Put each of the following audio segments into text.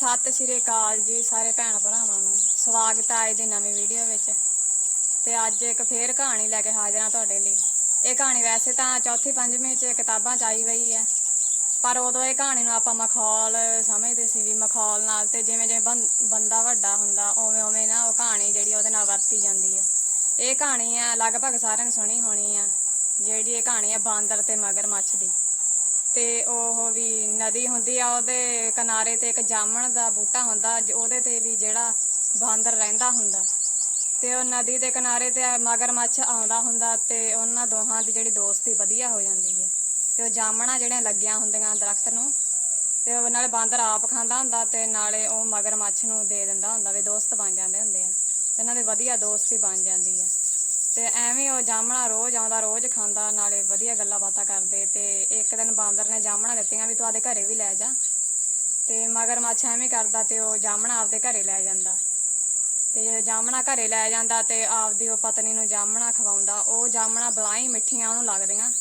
ਸਤਿ ਸ਼੍ਰੀ ਅਕਾਲ ਜੀ ਸਾਰੇ ਭੈਣ ਭਰਾਵਾਂ ਨੂੰ। ਸਵਾਗਤ ਹੈ ਅੱਜ ਦੀ ਨਵੀਂ ਵੀਡੀਓ ਵਿੱਚ। ਤੇ ਅੱਜ ਇੱਕ ਫੇਰ ਕਹਾਣੀ ਲੈ ਕੇ ਹਾਜ਼ਰ ਹਾਂ ਤੁਹਾਡੇ ਲਈ। ਇਹ ਕਹਾਣੀ ਵੈਸੇ ਤਾਂ ਚੌਥੀ ਪੰਜਵੀਂ ਚ ਕਿਤਾਬਾਂ ਚ ਆਈ ਹੋਈ ਹੈ। ਪਰ ਉਦੋਂ ਇਹ ਕਹਾਣੀ ਨੂੰ ਆਪਾਂ ਮਖੌਲ ਸਮਝਦੇ ਸੀ ਵੀ ਮਖੌਲ ਨਾਲ ਤੇ ਜਿਵੇਂ ਜਿਵੇਂ ਬੰ- ਬੰਦਾ ਵੱਡਾ ਹੁੰਦਾ, ਉਵੇਂ ਉਵੇਂ ਨਾ ਉਹ ਕਹਾਣੀ ਜਿਹੜੀ ਉਹਦੇ ਨਾਲ ਵਰਤੀ ਜਾਂਦੀ ਹੈ। ਇਹ ਕਹਾਣੀ ਆ ਲਗਭਗ ਸਾਰਿਆਂ ਨੇ ਸੁਣੀ ਹੋਣੀ ਆ ਜਿਹੜੀ ਇਹ ਕਹਾਣੀ ਆ ਬਾਂਦਰ ਤੇ ਮਗਰਮੱਛ ਦੀ। ਤੇ ਉਹ ਵੀ ਨਦੀ ਹੁੰਦੀ ਆ, ਉਹਦੇ ਕਿਨਾਰੇ ਤੇ ਇੱਕ ਜਾਮਣ ਦਾ ਬੂਟਾ ਹੁੰਦਾ, ਜ- ਉਹਦੇ ਤੇ ਵੀ ਜਿਹੜਾ ਬਾਂਦਰ ਰਹਿੰਦਾ ਹੁੰਦਾ। ਤੇ ਉਹ ਨਦੀ ਦੇ ਕਿਨਾਰੇ ਤੇ ਮਗਰਮੱਛ ਆਉਂਦਾ ਹੁੰਦਾ ਤੇ ਉਹਨਾਂ ਦੋਹਾਂ ਦੀ ਜਿਹੜੀ ਦੋਸਤੀ ਵਧੀਆ ਹੋ ਜਾਂਦੀ ਹੈ। ਤੇ ਉਹ ਜਾਮਣਾ ਜਿਹੜੀਆਂ ਲੱਗੀਆਂ ਹੁੰਦੀਆਂ ਦਰਖਤ ਨੂੰ, ਤੇ ਉਹ ਨਾਲੇ ਬਾਂਦਰ ਆਪ ਖਾਂਦਾ ਹੁੰਦਾ ਤੇ ਨਾਲੇ ਉਹ ਮਗਰਮੱਛ ਨੂੰ ਦੇ ਦਿੰਦਾ ਹੁੰਦਾ ਵੀ ਦੋਸਤ ਬਣ ਜਾਂਦੇ ਹੁੰਦੇ ਆ। ਤੇ ਇਹਨਾਂ ਦੀ ਵਧੀਆ ਦੋਸਤੀ ਬਣ ਜਾਂਦੀ ਹੈ ਤੇ ਐਵੇਂ ਉਹ ਜਾਮਣਾ ਰੋਜ਼ ਆਉਂਦਾ, ਰੋਜ਼ ਖਾਂਦਾ, ਨਾਲੇ ਵਧੀਆ ਗੱਲਾਂ ਬਾਤਾਂ ਕਰਦੇ ਤੇ ਇੱਕ ਦਿਨ ਬਾਂਦਰ ਨੇ ਜਾਮਣਾ ਦਿੱਤੀਆਂ ਵੀ ਤੂੰ ਆਦੇ ਘਰੇ ਵੀ ਲੈ ਜਾ। ਤੇ ਮਗਰਮੱਛ ਐਵੇਂ ਕਰਦਾ ਤੇ ਉਹ ਜਾਮਣਾ ਆਪਦੇ ਘਰੇ ਲੈ ਜਾਂਦਾ। ਤੇ ਜਾਮਣਾ ਘਰੇ ਲੈ ਜਾਂਦਾ ਤੇ ਆਪਦੀ ਉਹ ਪਤਨੀ ਨੂੰ ਜਾਮਣਾ ਖਵਾਉਂਦਾ, ਉਹ ਜਾਮਣਾ ਬਲਾਈ ਮਿੱਠੀਆਂ ਉਹਨੂੰ ਲੱਗਦੀਆਂ।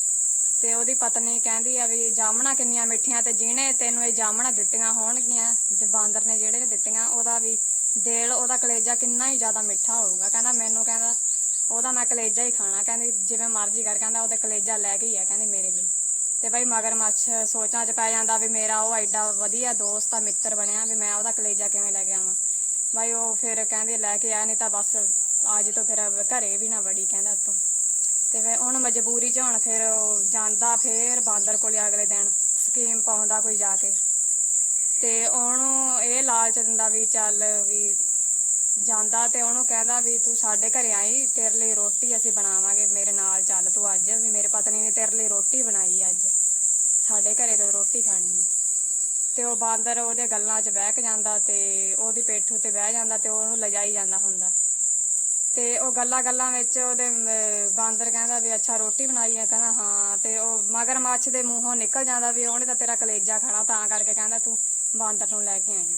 ਤੇ ਉਹਦੀ ਪਤਨੀ ਕਹਿੰਦੀ ਆ ਵੀ ਜਾਮਣਾ ਕਿੰਨੀਆਂ ਮਿੱਠੀਆਂ ਤੇ ਜਿਹਨੇ ਤੈਨੂੰ ਇਹ ਜਾਮਣਾ ਦਿੱਤੀਆਂ ਹੋਣਗੀਆਂ, ਤੇ ਬਾਂਦਰ ਨੇ ਜਿਹੜੇ ਨੇ ਦਿੱਤੀਆਂ, ਉਹਦਾ ਵੀ ਦਿਲ, ਉਹਦਾ ਕਲੇਜਾ ਕਿੰਨਾ ਹੀ ਜ਼ਿਆਦਾ ਮਿੱਠਾ ਹੋਊਗਾ। ਕਹਿੰਦਾ ਮੈਨੂੰ ਕਹਿੰਦਾ ਉਹਦਾ ਮੈਂ ਕਲੇਜਾ ਹੀ ਖਾਣਾ, ਕਹਿੰਦੀ ਜਿਵੇਂ ਮਰਜ਼ੀ ਕਰ, ਕਹਿੰਦਾ ਉਹਦਾ ਕਲੇਜਾ ਲੈ ਕੇ ਹੀ ਆ, ਕਹਿੰਦੀ ਮੇਰੇ ਲਈ। ਤੇ ਬਈ ਮਗਰਮੱਛ ਸੋਚਾਂ 'ਚ ਪੈ ਜਾਂਦਾ ਵੀ ਮੇਰਾ ਉਹ ਐਡਾ ਵਧੀਆ ਦੋਸਤ ਆ, ਮਿੱਤਰ ਬਣਿਆ, ਵੀ ਮੈਂ ਉਹਦਾ ਕਲੇਜਾ ਕਿਵੇਂ ਲੈ ਕੇ ਆਵਾਂ। ਬਾਈ ਉਹ ਫਿਰ ਕਹਿੰਦੀ ਲੈ ਕੇ ਆ ਨਹੀਂ ਤਾਂ ਬਸ ਅੱਜ ਤੋਂ ਫਿਰ ਘਰੇ ਵੀ ਨਾ ਵੜੀ, ਕਹਿੰਦਾ ਤੂੰ। ਤੇ ਫਿਰ ਉਹਨੂੰ ਮਜਬੂਰੀ 'ਚ ਹੁਣ ਫਿਰ ਉਹ ਜਾਂਦਾ ਫਿਰ ਬਾਂਦਰ ਕੋਲੇ ਅਗਲੇ ਦਿਨ, ਸਕੀਮ ਪਾਉਂਦਾ ਕੋਈ ਜਾ ਕੇ। ਤੇ ਉਹਨੂੰ ਇਹ ਲਾਲਚ ਦਿੰਦਾ ਵੀ ਚੱਲ ਵੀ ਜਾਂਦਾ ਤੇ ਉਹਨੂੰ ਕਹਿੰਦਾ ਵੀ ਤੂੰ ਸਾਡੇ ਘਰੇ ਆਈ, ਤੇਰੇ ਲਈ ਰੋਟੀ ਅਸੀਂ ਬਣਾਵਾਂਗੇ, ਮੇਰੇ ਨਾਲ ਚੱਲ ਤੂੰ ਅੱਜ, ਵੀ ਮੇਰੇ ਪਤਨੀ ਨੇ ਤੇਰੇ ਲਈ ਰੋਟੀ ਬਣਾਈ ਅੱਜ। ਸਾਡੇ ਘਰੇ ਤੋਂ ਰੋਟੀ ਖਾਣੀ ਹੈ। ਤੇ ਉਹ ਬਾਂਦਰ ਉਹਦੇ ਗੱਲਾਂ 'ਚ ਬਹਿ ਕੇ ਜਾਂਦਾ ਤੇ ਉਹਦੀ ਪੇਠੂ ਤੇ ਬਹਿ ਜਾਂਦਾ ਤੇ ਉਹਨੂੰ ਲਜਾਈ ਜਾਂਦਾ ਹੁੰਦਾ। ਤੇ ਉਹ ਗੱਲਾਂ ਗੱਲਾਂ ਵਿੱਚ ਉਹਦੇ ਬਾਂਦਰ ਕਹਿੰਦਾ ਵੀ ਅੱਛਾ ਰੋਟੀ ਬਣਾਈ ਆ ਕਹਿੰਦਾ ਹਾਂ, ਤੇ ਉਹ ਮਗਰਮੱਛ ਦੇ ਮੂੰਹੋਂ ਨਿਕਲ ਜਾਂਦਾ ਵੀ ਉਹਨੇ ਤਾਂ ਤੇਰਾ ਕਲੇਜਾ ਖਾਣਾ, ਤਾਂ ਕਰਕੇ ਕਹਿੰਦਾ ਤੂੰ ਬਾਂਦਰ ਨੂੰ ਲੈ ਕੇ ਆਈ।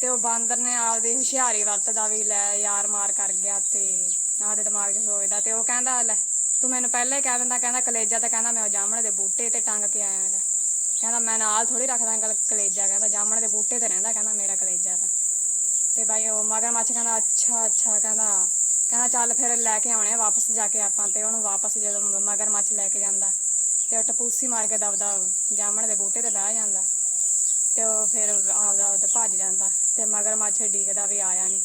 ਤੇ ਉਹ ਬਾਂਦਰ ਨੇ ਆਪਦੀ ਹੁਸ਼ਿਆਰੀ ਵਰਤਦਾ ਵੀ ਲੈ ਯਾਰ ਮਾਰ ਕਰ ਗਿਆ ਤੇ ਆਪਦੇ ਦਿਮਾਗ 'ਚ ਸੋਚਦਾ ਤੇ ਉਹ ਕਹਿੰਦਾ, ਲੈ, ਤੂੰ ਮੈਨੂੰ ਪਹਿਲਾਂ ਹੀ ਕਹਿ ਦਿੰਦਾ, ਕਹਿੰਦਾ ਕਲੇਜਾ ਤਾਂ ਕਹਿੰਦਾ ਮੈਂ ਉਹ ਜਾਮਣ ਦੇ ਬੂਟੇ ਤੇ ਟੰਗ ਕੇ ਆਇਆ ਹੈਗਾ ਕਹਿੰਦਾ ਮੈਂ ਨਾਲ ਥੋੜੀ ਰੱਖਦਾ ਕਲ, ਕਲੇਜਾ, ਕਹਿੰਦਾ ਜਾਮਣ ਦੇ ਬੂਟੇ ਤੇ ਰਹਿੰਦਾ, ਕਹਿੰਦਾ ਮੇਰਾ ਕਲੇਜਾ ਤਾਂ। ਤੇ ਬਾਈ ਉਹ ਮਗਰਮੱਛ ਕਹਿੰਦਾ, ਅੱਛਾ ਅੱਛਾ, ਕਹਿੰਦਾ ਕਹਿੰਦਾ ਚੱਲ ਫਿਰ ਲੈ ਕੇ ਆਉਣੇ ਆ ਵਾਪਸ ਜਾ ਕੇ ਆਪਾਂ ਤੇ ਉਹਨੂੰ ਵਾਪਸ ਜਦੋਂ ਮ- ਮਗਰਮੱਛ ਲੈ ਕੇ ਜਾਂਦਾ ਤੇ ਉਹ ਟਪੂਸੀ ਮਾਰ ਕੇ ਦਬਦਾ, ਜਾਮਣ ਦੇ ਬੂਟੇ ਤੇ ਬਹਿ ਜਾਂਦਾ ਤੇ ਉਹ ਫਿਰ ਆਪਦਾ ਉਹਦੇ ਭੱਜ ਜਾਂਦਾ। ਤੇ ਮਗਰਮੱਛ ਡੀਕਦਾ ਵੀ ਆਇਆ ਨਹੀਂ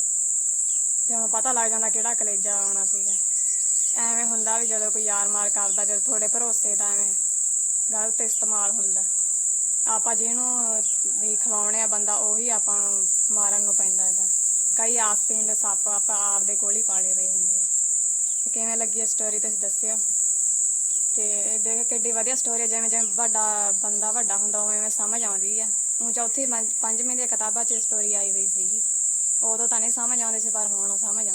ਤੇ ਹੁਣ ਪਤਾ ਲੱਗ ਜਾਂਦਾ ਕਿਹੜਾ ਕਲੇਜਾ ਆਉਣਾ ਸੀਗਾ। ਐਵੇਂ ਹੁੰਦਾ ਵੀ ਜਦੋਂ ਕੋਈ ਯਾਰ ਮਾਰ ਕਰਦਾ, ਜਦੋਂ ਥੋੜੇ ਭਰੋਸੇ ਦਾ ਐਵੇਂ ਗਲਤ ਇਸਤੇਮਾਲ ਹੁੰਦਾ। ਆਪਾਂ ਜਿਹਨੂੰ ਵੀ ਖਵਾਉਣੇ ਆ ਬੰਦਾ, ਉਹੀ ਆਪਾਂ ਨੂੰ ਮਾਰਨ ਨੂੰ ਪੈਂਦਾ ਹੈਗਾ। ਕਈ ਆਸਤੀਨ ਦੇ ਸੱਪ ਆਪਾਂ ਆਪਦੇ ਕੋਲ ਹੀ ਪਾਲੇ ਹੋਏ ਹੁੰਦੇ ਆ। ਕਿਵੇਂ ਲੱਗੀ ਇਹ ਸਟੋਰੀ ਤੁਸੀਂ ਦੱਸਿਓ। ਤੇ ਇਹ ਦੇਖ ਕਿੱਡੀ ਵਧੀਆ ਸਟੋਰੀ ਹੈ ਜਿਵੇਂ ਜਿਵੇਂ ਵੱਡਾ ਬੰਦਾ ਵੱਡਾ ਹੁੰਦਾ ਉਵੇਂ ਉਵੇਂ ਸਮਝ ਆਉਂਦੀ ਆ। ਉਹ ਚੌਥੀ ਪੰਜ- ਪੰਜਵੀਂ ਦੀਆਂ ਕਿਤਾਬਾਂ 'ਚ ਸਟੋਰੀ ਆਈ ਹੋਈ ਸੀਗੀ। ਉਦੋਂ ਤਾਂ ਨਹੀਂ ਸਮਝ ਆਉਂਦੀ ਸੀ, ਪਰ ਹੁਣ ਸਮਝ ਆਉਂਦੀ।